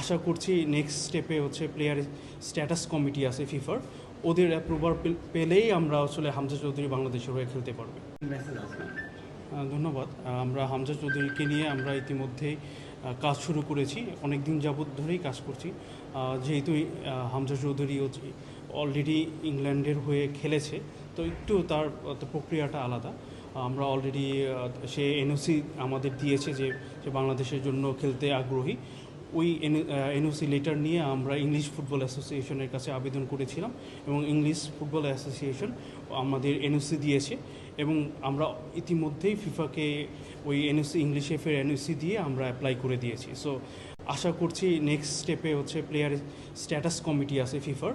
আশা করছি নেক্সট স্টেপে হচ্ছে প্লেয়ার স্ট্যাটাস কমিটি আছে ফিফার ওদের অ্যাপ্রুভাল পেলেই আমরা আসলে হামজা চৌধুরী বাংলাদেশের হয়ে খেলতে পারবে। ধন্যবাদ। আমরা হামজা চৌধুরীকে নিয়ে আমরা ইতিমধ্যেই কাজ শুরু করেছি। অনেক দিন যাবৎ ধরেই কাজ করছি। যেহেতু হামজা চৌধুরী হচ্ছে অলরেডি ইংল্যান্ডের হয়ে খেলেছে, তো একটু তার প্রক্রিয়াটা আলাদা। আমরা অলরেডি সে এনওসি আমাদের দিয়েছে যে বাংলাদেশের জন্য খেলতে আগ্রহী। ওই এনওসি লেটার নিয়ে আমরা ইংলিশ ফুটবল অ্যাসোসিয়েশনের কাছে আবেদন করেছিলাম এবং ইংলিশ ফুটবল অ্যাসোসিয়েশন আমাদের এনওসি দিয়েছে এবং আমরা ইতিমধ্যেই ফিফাকে ওই এনওসি ইংলিশ এফের এনওসি দিয়ে আমরা অ্যাপ্লাই করে দিয়েছি। সো আশা করছি নেক্সট স্টেপে হচ্ছে প্লেয়ার স্ট্যাটাস কমিটি আছে ফিফার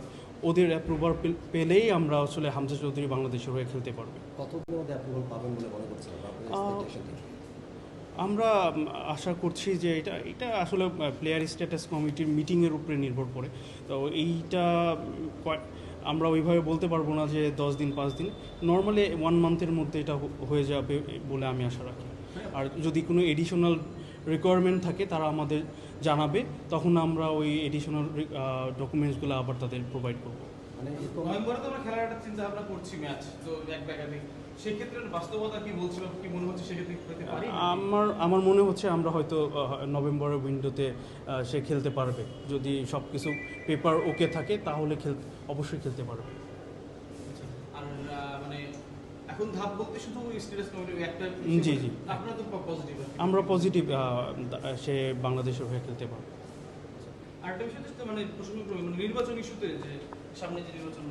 ওদের অ্যাপ্রুভাল পেলেই আমরা আসলে হামজা চৌধুরী বাংলাদেশের হয়ে খেলতে পারবে। মধ্যে অ্যাপ্রুভাল পাবেন বলে মনে করছেন? আমরা আশা করছি যে এটা এটা আসলে প্লেয়ার স্ট্যাটাস কমিটির মিটিংয়ের উপরে নির্ভর করে। তো এইটা আমরা ওইভাবে বলতে পারব না যে দশ দিন, পাঁচ দিন। নর্মালি ওয়ান মান্থের মধ্যে এটা হয়ে যাবে বলে আমি আশা রাখি। আর যদি কোনো এডিশনাল রিকোয়ারমেন্ট থাকে, তারা আমাদের জানাবে, তখন আমরা ওই এডিশনাল ডকুমেন্টসগুলো আবার তাদের প্রোভাইড করব। মানে নভেম্বরে তো আমরা খেলার একটা চিন্তা ভাবনা করছি ম্যাচ তো এক আমার আমার মনে হচ্ছে আমরা হয়তো নভেম্বরের উইন্ডোতে সে খেলতে পারবে। যদি সব কিছু পেপার ওকে থাকে তাহলে খেল অবশ্যই খেলতে পারবে। আর মানে এখন ধাপ বলতে শুধু একটা জি, জি। আপনারা তো পজিটিভ আমরা পজিটিভ সে বাংলাদেশের হয়ে খেলতে পারবে। আরেকটা বিষয় মানে মানে নির্বাচন ইস্যুতে যে সামনে যে নির্বাচন